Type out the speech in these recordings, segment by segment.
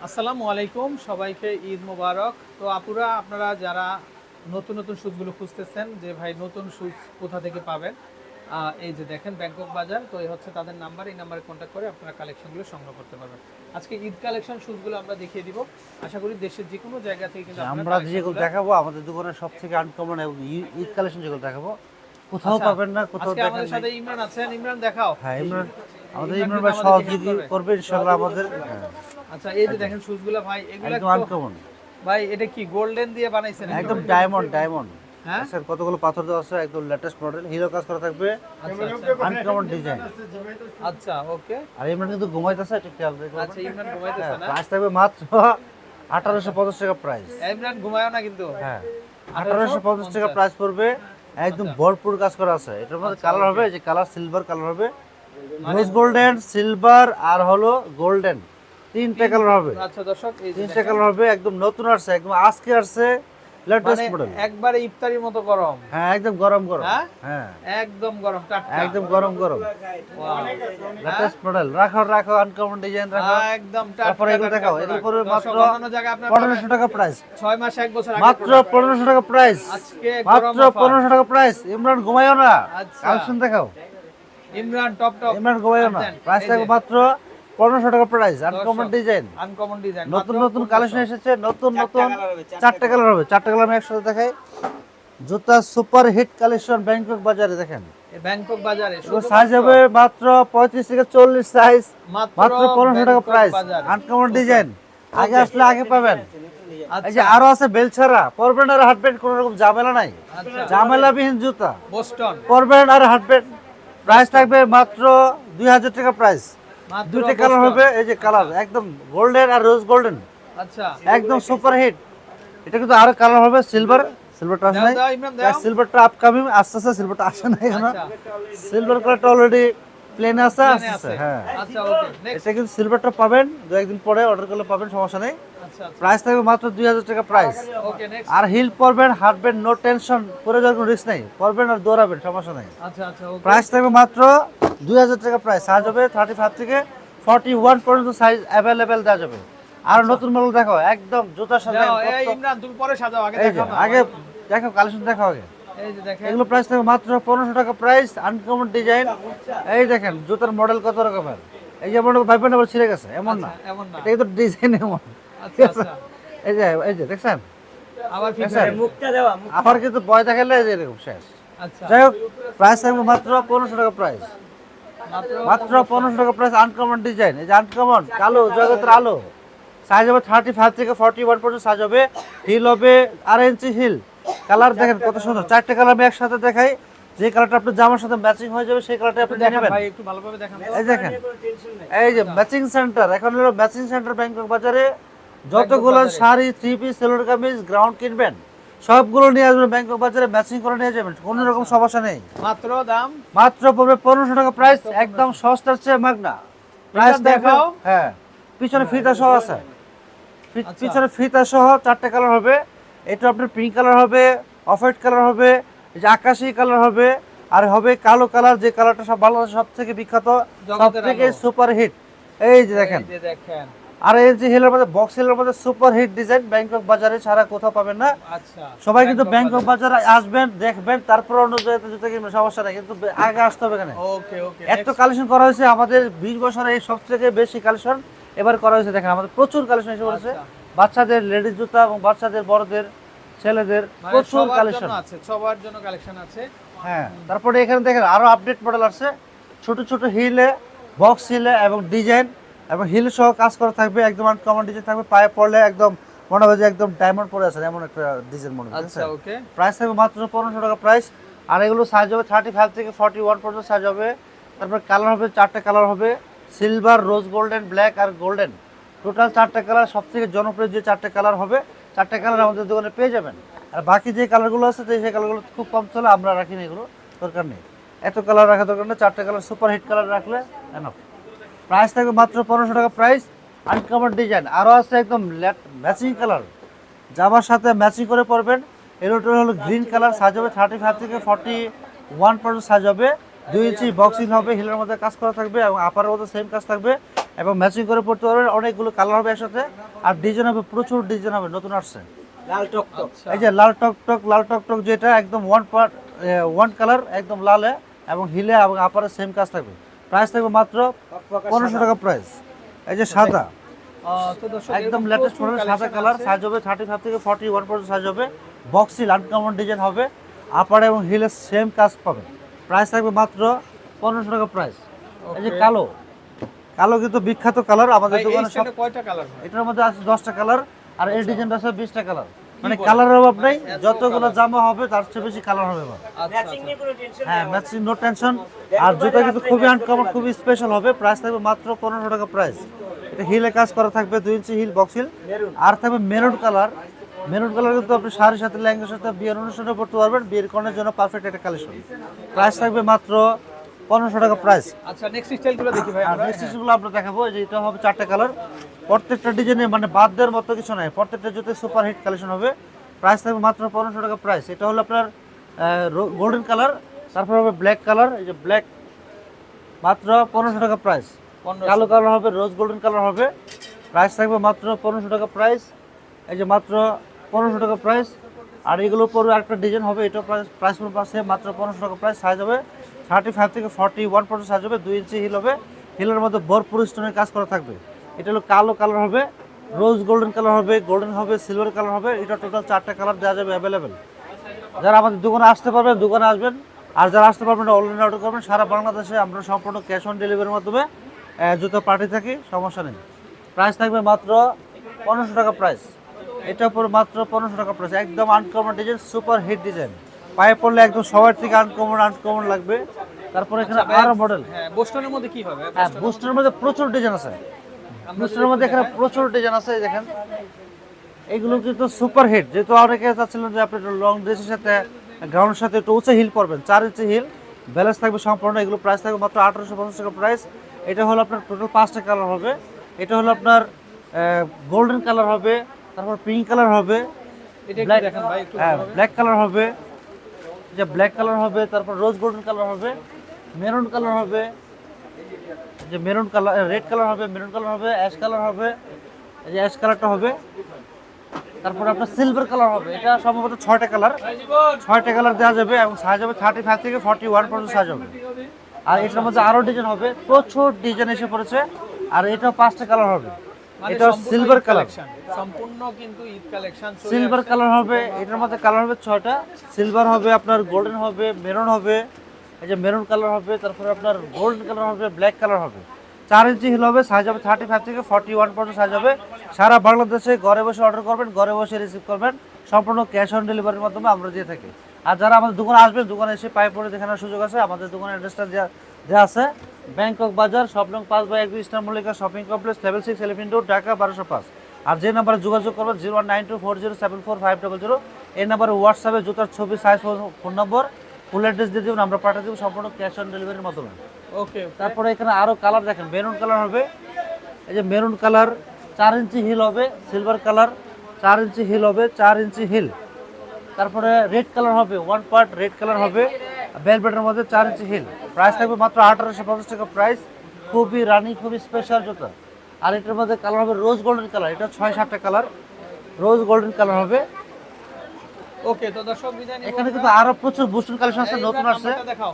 আসসালামু আলাইকুম সবাইকে ঈদ মোবারক। তো আপুরা আপনারা যারা নতুন নতুন শুজগুলো খুঁজতেছেন যে ভাই নতুন শুজ কোথা থেকে পাবেন এই যে দেখেন ব্যাংকক বাজার তো এই হচ্ছে তাদের নাম্বার এই নাম্বারে কন্ট্যাক্ট করে আপনারা কালেকশনগুলো সংগ্রহ করতে পারবেন। আজকে ঈদ কালেকশন শুজগুলো আমরা দেখিয়ে দিব। আশা করি দেশের যে কোনো জায়গা থেকে কিন্তু আমরা যেগুলো দেখাবো আমাদের দোকানের সব থেকে আনকমন এবং ঈদ কালেকশন যেগুলো দেখাবো কোথাও আচ্ছা, পাবেন না কোথাও দেখেন আমাদের সাথে ইমরান আছেন ইমরান দেখাও। হ্যাঁ ইমরান আমাদের ইমরান ভাই সহযোগী। করবে ইনশাআল্লাহ আমাদের হ্যাঁ, আচ্ছা এই যে দেখেন শুজগুলো ভাই এগুলো একদম আনকমন ভাই এটা কি গোল্ডেন দিয়ে বানাইছেন একদম ডায়মন্ড ডায়মন্ড হ্যাঁ? স্যার কতগুলো পাথর দেওয়া আছে? একদম লেটেস্ট মডেল হিরো কাজ করা থাকবে। আচ্ছা আচ্ছা। আনকমন ডিজাইন আচ্ছা ওকে আর ইমরান কিন্তু ঘুমাইতেছে একটু খেয়াল রেখো আচ্ছা ইমরান ঘুমাইতেছে না? প্রাইস থাকবে মাত্র আঠারোশো পঞ্চাশ টাকা প্রাইস ইমরান ঘুমায়ও না কিন্তু। হ্যাঁ আঠারোশো পঞ্চাশ টাকা প্রাইস পড়বে। একদম ভরপুর কাজ করা আছে। এটার মধ্যে কালার হবে যে কালার সিলভার কালার হবে। রোজ গোল্ডেন সিলভার আর হলো গোল্ডেন তিনটা কালার হবে। আচ্ছা দর্শক এই তিনটা কালার হবে একদম নতুন আসছে একদম আজকে আসছে লেটেস্ট মানে মডেল একবারে ইফতারির মতো গরম। হ্যাঁ একদম গরম গরম। হ্যাঁ? হ্যাঁ। একদম গরম টাটকা। একদম গরম গরম। লেটেস্ট মডেল রাখো রাখো আনকমন ডিজাইন রাখো। হ্যাঁ, একদম টাটকা তারপরে এগুলো দেখাও, product। এগুলো পড়বে মাত্র টাকা প্রাইস মাস এক বছর আগে মাত্র টাকা। প্রাইস আজকে মাত্র টাকা প্রাইস ইমরান ঘুমাইও না। আচ্ছা। কালেকশন দেখাও। Imran top top. ইমরান ঘুমাইও না। প্রাইস থাকবে মাত্র পনেরোশো টাকা price uncommon design uncommon design নতুন নতুন কালেকশন এসেছে নতুন নতুন চারটে কালার হবে চারটে কালার আমি একসাথে দেখাই। জুতা সুপার হিট কালেকশন ব্যাংকক বাজারে দেখেন। ব্যাংকক বাজারে সাইজ হবে মাত্র পঁয়ত্রিশ থেকে চল্লিশ সাইজ মাত্র পনেরোশো টাকা ব্যাংকক প্রাইস আনকমন ডিজাইন আগে আসলে আগে পাবেন। এই আচ্ছা যে আরও আছে বেলছাড়া পরবেন আর হাঁটবেন কোনো রকম ঝামেলা নাই। আচ্ছা। ঝামেলাবিহীন জুতা। বোস্টন পরবেন আর হাঁটবেন প্রাইস থাকবে মাত্র দুই হাজার টাকা প্রাইস দুইটা কালার হবে এই যে কালার একদম গোল্ডেন আর রোজ গোল্ডেন আচ্ছা। একদম সুপার হিট এটা কিন্তু আরও কালার হবে সিলভার সিলভারটা আসে না নাই। সিলভারটা আপকামিং আস্তে আস্তে সিলভারটা আসে না এখনও। আচ্ছা। সিলভার কালারটা অলরেডি প্লেন আছে আসছে আছে। হ্যাঁ। আচ্ছা ওকে এটা কিন্তু সিলভারটা পাবেন দু একদিন পরে অর্ডার করলে পাবেন সমস্যা নেই। প্রাইস থাকবে মাত্র দুই হাজার টাকা প্রাইস। আর হিল পরবেন হাঁটবেন নো টেনশন পরে যাওয়ার কোনো রিস্ক নেই। পরবেন আর দৌড়াবেন সমস্যা নেই। আচ্ছা আচ্ছা প্রাইস থাকবে মাত্র দুই হাজার টাকা প্রাইস। সাইজ হবে থার্টি ফাইভ থেকে ফর্টি ওয়ান পর্যন্ত সাইজ অ্যাভেলেবেল দেওয়া যাবে। আর নতুন মডেল দেখো একদম জুতার সাথে যাও, এই একদম- ইমরান তুমি পরে সাজাও আগে দেখো কালেকশন দেখো আগে। এগুলো প্রাইস থাকবে মাত্র পনেরোশো টাকা প্রাইস আনকমন ডিজাইন এই দেখেন জুতার মডেল কত রকমের। এই যে ভাইবেন আবার ছিঁড়ে গেছে এমন না। আচ্ছা, এমন না। এটা কিন্তু ডিজাইন এমন। আচ্ছা আচ্ছা এই যে এই যে দেখছেন? আবার কিন্তু ভয় দেখালে এই যে এরকম শেষ। আচ্ছা। যাই হোক প্রাইস থাকবে মাত্র পনেরোশো টাকা প্রাইস মাত্র মাত্র পনেরোশো। টাকা প্রাইস আনকমন ডিজাইন এই যে আনকমন কালো জগতের আলো। সাইজ হবে থার্টি ফাইভ থেকে ফর্টি ওয়ান পর্যন্ত সাইজ হবে। হিল হবে আড়াই ইঞ্চি হিল কালার দেখেন কত সুন্দর। চারটে কালার আমি একসাথে দেখাই। যে কালারটা আপনার জামার সাথে ম্যাচিং হয়ে যাবে সেই কালারটা আপনি নিয়ে দেখেন নেবেন। ভাই একটু ভালোভাবে দেখান। এই দেখেন। এই যে ম্যাচিং সেন্টার এখন হলো ম্যাচিং সেন্টার ব্যাংকক বাজারে। যতগুলো শাড়ি থ্রি পিস সেলোর কামিজ গ্রাউন্ড কিনবেন সবগুলো নিয়ে আসবেন ব্যাংকক বাজারে ম্যাচিং করে নিয়ে যাবেন কোনো রকম সমস্যা নেই। মাত্র দাম? মাত্র পড়বে পনেরোশো টাকা প্রাইস একদম সস্তার চেয়ে মাগনা। প্রাইস দেখাও। হ্যাঁ পিছনে ফিতা সহ আছে। আচ্ছা। পিছনে ফিতা সহ চারটে কালার হবে। এটা আপনার পিঙ্ক কালার হবে অফ হোয়াইট কালার হবে এই যে আকাশি কালার হবে আর হবে কালো কালার যে কালারটা সব বাংলাদেশ সব থেকে বিখ্যাত সব থেকে। সুপার হিট এই যে দেখেন। এই যে দেখেন। আর এই যে হিলের মধ্যে বক্স হিলের মধ্যে সুপার হিট ডিজাইন ব্যাংকক বাজারে ছাড়া কোথাও পাবেন না। আচ্ছা সবাই কিন্তু ব্যাংকক বাজারে আসবেন দেখবেন তারপর অন্য জায়গাতে যেতে কিনবেন সমস্যা নেই কিন্তু আগে আসতে হবে এখানে। ওকে ওকে এত কালেকশন করা হয়েছে আমাদের বিশ বছরে এই সব থেকে বেশি কালেকশন এবার করা হয়েছে দেখেন আমাদের প্রচুর কালেকশন এসে পড়েছে। আচ্ছা। বাচ্চাদের লেডিস জুতা এবং বাচ্চাদের বড়দের ছেলেদের মানে প্রচুর কালেকশন আছে সবার জন্য কালেকশন আছে। হ্যাঁ তারপরে এখানে দেখেন আরও আপডেট মডেল আছে ছোট ছোট হিলে বক্স হিলে এবং ডিজাইন এবং হিল সহ কাজ করা থাকবে একদম আনকমন ডিজাইন থাকবে পায়ে পড়লে একদম মনে হবে যে একদম ডায়মন্ড পরে আছে এমন একটা ডিজাইন মনে আচ্ছা হচ্ছে ওকে প্রাইস থাকবে মাত্র পনেরোশো টাকা প্রাইস আর এগুলো সাইজ হবে থার্টি ফাইভ থেকে ফর্টি ওয়ান পর্যন্ত সাইজ হবে। তারপর কালার হবে চারটে কালার হবে সিলভার রোজ গোল্ডেন ব্ল্যাক আর গোল্ডেন টোটাল চারটে কালার সব থেকে জনপ্রিয় যে চারটে কালার হবে চারটে কালার আমাদের দোকানে পেয়ে যাবেন। আর বাকি যে কালারগুলো আছে সেই কালারগুলো খুব কম চলে আমরা রাখি না এগুলো দরকার নেই। এত কালার রাখা দরকার নেই চারটে কালার সুপার হিট কালার রাখলে এনাফ প্রাইস থাকবে মাত্র পনেরোশো টাকা প্রাইস আনকমন ডিজাইন আরও আছে একদম ম্যাচিং কালার জামার সাথে ম্যাচিং করে পরবেন। এরোটা হলো গ্রিন কালার সাইজ হবে থার্টি ফাইভ থেকে ফর্টি ওয়ান পর্যন্ত সাইজ হবে। দুই ইঞ্চি বক্সিং হবে হিলের মধ্যে কাজ করা থাকবে এবং আপারের মধ্যে সেম কাজ থাকবে। এবং ম্যাচিং করে পড়তে পারবেন অনেকগুলো কালার হবে একসাথে। আর ডিজাইন হবে প্রচুর ডিজাইন হবে নতুন আসছে। লাল টক টক। আচ্ছা। এই যে লাল টক টক লাল টক টক যেটা একদম ওয়ান পার্ট ওয়ান কালার একদম লালে এবং হিলে এবং আপারে সেম কাজ থাকবে। প্রাইস থাকবে মাত্র পনেরোশো টাকা প্রাইস এই যে সাদা। একদম লেটেস্ট মডেল সাদা কালার সাইজ হবে থার্টি ফাইভ থেকে ফর্টি ওয়ান পর্যন্ত সাইজ হবে। বক্সিল আনকমন ডিজাইন হবে। আপার এবং হিলের সেম কাজ পাবেন। প্রাইস থাকবে মাত্র পনেরোশো টাকা প্রাইস এই যে কালো। কালো কিন্তু বিখ্যাত কালার আমাদের দোকানে কয়টা কালার এটার মধ্যে আছে দশটা কালার আর এই ডিজাইনটা আছে বিশটা কালার মানে? কালারের অভাব নেই এত যতগুলো জামা হবে তার চেয়ে বেশি কালার হবে আচ্ছা ম্যাচিং আচ্ছা নিয়ে কোনো টেনশন হ্যাঁ ম্যাচিং নো টেনশন আর জুতা কিন্তু খুবই আনকমন খুবই স্পেশাল হবে। প্রাইস থাকবে মাত্র পনেরোশো টাকা প্রাইস এটা হিলে কাজ করা থাকবে দুই ইঞ্চি হিল বক্স হিল আর থাকবে মেরুন কালার মেরুন কালার কিন্তু আপনি শাড়ির সাথে ল্যাঙ্গের সাথে বিয়ের অনুষ্ঠানে পড়তে পারবেন। বিয়ের কর্নের জন্য পারফেক্ট একটা কালেকশন প্রাইস থাকবে মাত্র পনেরোশো টাকা প্রাইস আচ্ছা নেক্সট স্টাইলগুলো দেখি ভাই আমরা। নেক্সট যেগুলো আমরা দেখাবো যে এটা হবে চারটে কালার প্রত্যেকটা ডিজাইনে মানে বাদ দেওয়ার মতো কিছু নাই। প্রত্যেকটা জুতে সুপার হিট কালেকশন হবে। প্রাইস থাকবে মাত্র পনেরোশো টাকা প্রাইস এটা হলো আপনার গোল্ডেন কালার তারপর হবে ব্ল্যাক কালার এই যে ব্ল্যাক মাত্র পনেরোশো টাকা প্রাইস 1500 কালো কালার হবে রোজ গোল্ডেন কালার হবে। প্রাইস থাকবে মাত্র পনেরোশো টাকা প্রাইস এই যে মাত্র পনেরোশো টাকা প্রাইস আর এগুলোর পরে আরেকটা ডিজাইন হবে। এটা প্রাইস প্রাইস পাশে মাত্র পনেরোশো টাকা প্রাইস সাইজ হবে। থার্টি ফাইভ থেকে ফর্টি ওয়ান পর্যন্ত সাইজ হবে, দুই ইঞ্চি হিল হবে। হিলের মধ্যে ভরপুর স্টোনের কাজ করা থাকবে। এটা হলো কালো কালার হবে রোজ গোল্ডেন কালার হবে গোল্ডেন হবে সিলভার কালার হবে। এটা টোটাল চারটা কালার দেওয়া যাবে অ্যাভেলেবেল যারা আমাদের দোকানে আসতে পারবেন, দোকানে আসবেন। আর যারা আসতে পারবেন অনলাইনে অর্ডার করবেন। সারা বাংলাদেশে আমরা সম্পূর্ণ ক্যাশ অন ডেলিভারির মাধ্যমে জুতো পাঠিয়ে থাকি, সমস্যা নেই। প্রাইস থাকবে মাত্র পনেরোশো টাকা প্রাইস এটার উপর মাত্র পনেরোশো টাকা প্রাইস একদম uncommon design super hit design পায়ে পড়লে একদম সবার থেকে আনকমন আনকমন লাগবে। তারপরে এখানে আরও মডেল হ্যাঁ বোস্টনের মধ্যে কি হবে? হ্যাঁ বুস্টের মধ্যে প্রচুর ডিজাইন আছে। বুস্টের মধ্যে এখানে প্রচুর ডিজাইন আছে দেখেন। এগুলো কিন্তু সুপার হিট যেহেতু অনেকে চাচ্ছিলেন যে আপনি লং ড্রেসের সাথে গ্রাউন্ডের সাথে একটু উঁচু হিল পরবেন চার ইঞ্চি হিল ব্যালেন্স থাকবে সম্পূর্ণ এগুলো প্রাইস থাকবে মাত্র আঠারোশো পঞ্চাশ টাকা প্রাইস এটা হলো আপনার টোটাল পাঁচটা কালার হবে। এটা হলো আপনার গোল্ডেন কালার হবে তারপর পিঙ্ক কালার হবে হ্যাঁ ব্ল্যাক কালার হবে। যে ব্ল্যাক কালার হবে, তারপর রোজ গোল্ডেন কালার হবে মেরুন কালার হবে, যে মেরুন কালার রেড কালার হবে মেরুন কালার হবে অ্যাশ কালার হবে, এই যে অ্যাশ কালারটা হবে, তারপর আপনার সিলভার কালার হবে, এটা সম্ভবত ছয়টা কালার ছয়টা কালার দেওয়া যাবে এবং সাইজ হবে থার্টি ফাইভ থেকে ফর্টি ওয়ান পর্যন্ত সাইজ হবে। আর এটার মধ্যে আরও ডিজাইন হবে, প্রচুর ডিজাইন এসে পড়েছে, আর এটা পাঁচটা কালার হবে। এটা সিলভার কালার সম্পূর্ণ কিন্তু ঈদ কালেকশন সিলভার কালার হবে এটার মধ্যে কালার হবে ছয়টা। সিলভার হবে আপনার গোল্ডেন হবে মেরুন হবে। এই যে মেরুন কালার হবে তারপরে আপনার গোল্ডেন কালার হবে ব্ল্যাক কালার হবে। চার ইঞ্চি হিল হবে সাইজ হবে থার্টি ফাইভ থেকে ফর্টি ওয়ান পর্যন্ত সাইজ হবে। সারা বাংলাদেশে ঘরে বসে অর্ডার করবেন ঘরে বসে রিসিভ করবেন। সম্পূর্ণ ক্যাশ অন ডেলিভারির মাধ্যমে আমরা দিয়ে থাকি। আর যারা আমাদের দোকানে আসবেন দোকানে এসে পায়ে পড়ে দেখানোর সুযোগ আছে আমাদের দোকানের অ্যাড্রেসটা দেওয়া দেওয়া আছে। ব্যাংকক বাজার সবলং পাঁচ বাই এক দুই Eastern Mallika shopping complex level six elephant road Dhaka বারোশো পাঁচ। আর যে নাম্বারে যোগাযোগ করবেন zero one nine two four zero seven four five double zero. এই নাম্বারে হোয়াটসঅ্যাপে জুতার ছবি size phone number full address দিয়ে দেবেন আমরা পাঠিয়ে দেবো সম্পূর্ণ ক্যাশ অন ডেলিভারির মাধ্যমে। ওকে তারপরে এখানে আরও কালার দেখেন মেরুন কালার হবে। এই যে মেরুন কালার চার ইঞ্চি হিল হবে সিলভার কালার চার ইঞ্চি হিল হবে চার ইঞ্চি হিল তারপরে রেড কালার হবে ওয়ান পার্ট রেড কালার হবে। বেলভেটের মধ্যে চার ইঞ্চি হিল। প্রাইস থাকবে মাত্র আঠারোশো পঞ্চাশ টাকা প্রাইস খুবই রানি খুবই স্পেশাল জুতো। আর এটার মধ্যে কালার হবে রোজ গোল্ডেন কালার এটা ছয় সাতটা কালার রোজ গোল্ডেন কালার হবে। ওকে তো দর্শক এখানে কিন্তু আরও প্রচুর বুস্টন কালেকশন আছে নতুন আসছে। নাম্বারটা দেখাও।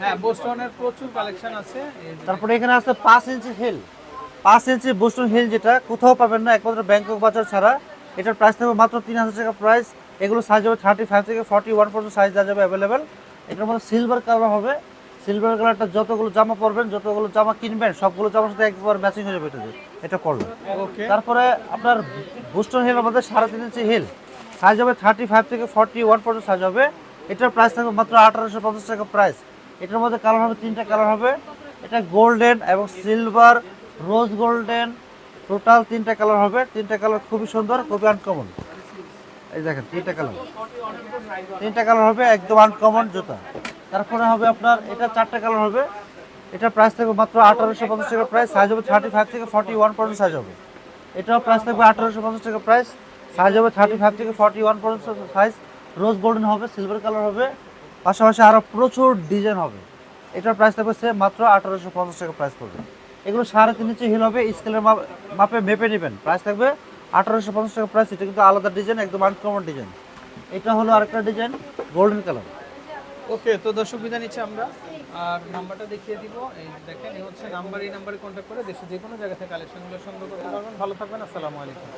হ্যাঁ বোস্টনের প্রচুর কালেকশন আছে। তারপরে এখানে আছে পাঁচ ইঞ্চি হিল পাঁচ ইঞ্চি বুস্টন হিল যেটা কোথাও পাবেন না একমাত্র ব্যাংকক বাজার ছাড়া। এটার প্রাইস থাকবে মাত্র তিন হাজার টাকা প্রাইস এগুলো সাইজ হবে থার্টি ফাইভ থেকে ফর্টি ওয়ান পর্যন্ত সাইজ দেওয়া যাবে অ্যাভেলেবেল এটার মধ্যে সিলভার কালার হবে। সিলভার কালারটা যতগুলো জামা পরবেন যতগুলো জামা কিনবেন সবগুলো জামার সাথে একবার ম্যাচিং হয়ে যাবে এটাতে এটা করলে তারপরে আপনার বুস্টন হিলের মধ্যে সাড়ে তিন ইঞ্চি হিল সাইজ হবে থার্টি ফাইভ থেকে ফর্টি ওয়ান পর্যন্ত সাইজ হবে। এটার প্রাইস থাকবে মাত্র আঠারোশো পঞ্চাশ টাকা প্রাইস এটার মধ্যে কালার হবে তিনটা কালার হবে। এটা গোল্ডেন এবং সিলভার রোজ গোল্ডেন টোটাল তিনটা কালার হবে। তিনটা কালার খুবই সুন্দর খুবই আনকমন এই দেখেন, তিনটা কালার। তিনটা কালার হবে একদম আনকমন জুতা। তারপরে হবে আপনার, এটা চারটা কালার হবে। এটা প্রাইস থাকবে মাত্র আঠারোশো পঞ্চাশ টাকা প্রাইস সাইজ হবে থার্টি ফাইভ থেকে ফর্টি ওয়ান পর্যন্ত সাইজ হবে। এটাও প্রাইস থাকবে আঠারোশো পঞ্চাশ টাকা প্রাইস সাইজ হবে থার্টি ফাইভ থেকে ফর্টি ওয়ান পর্যন্ত সাইজ রোজ গোল্ডেন হবে সিলভার কালার হবে। পাশাপাশি আরও প্রচুর ডিজাইন হবে। এটার প্রাইস থাকবে সে মাত্র আঠারোশো পঞ্চাশ টাকা প্রাইস পড়বে। এগুলো সাড়ে তিন ইঞ্চি হিল হবে স্কেলের মাপে মেপে নেবেন। প্রাইস থাকবে আঠারোশো পঞ্চাশ টাকা প্রাইস এটা কিন্তু আলাদা ডিজাইন একদম আনকমন ডিজাইন এটা হলো আরেকটা ডিজাইন গোল্ডেন কালার ওকে তো দর্শক, বিদায় নিচ্ছি আমরা। আর নাম্বারটা দেখিয়ে দিব। এই দেখেন, এই হচ্ছে নাম্বার, এই নাম্বারে কন্ট্যাক্ট করে দেশে যে কোনো জায়গা থেকে কালেকশনগুলো সংগ্রহ করতে পারবেন। ভালো থাকবেন, আসসালামু আলাইকুম।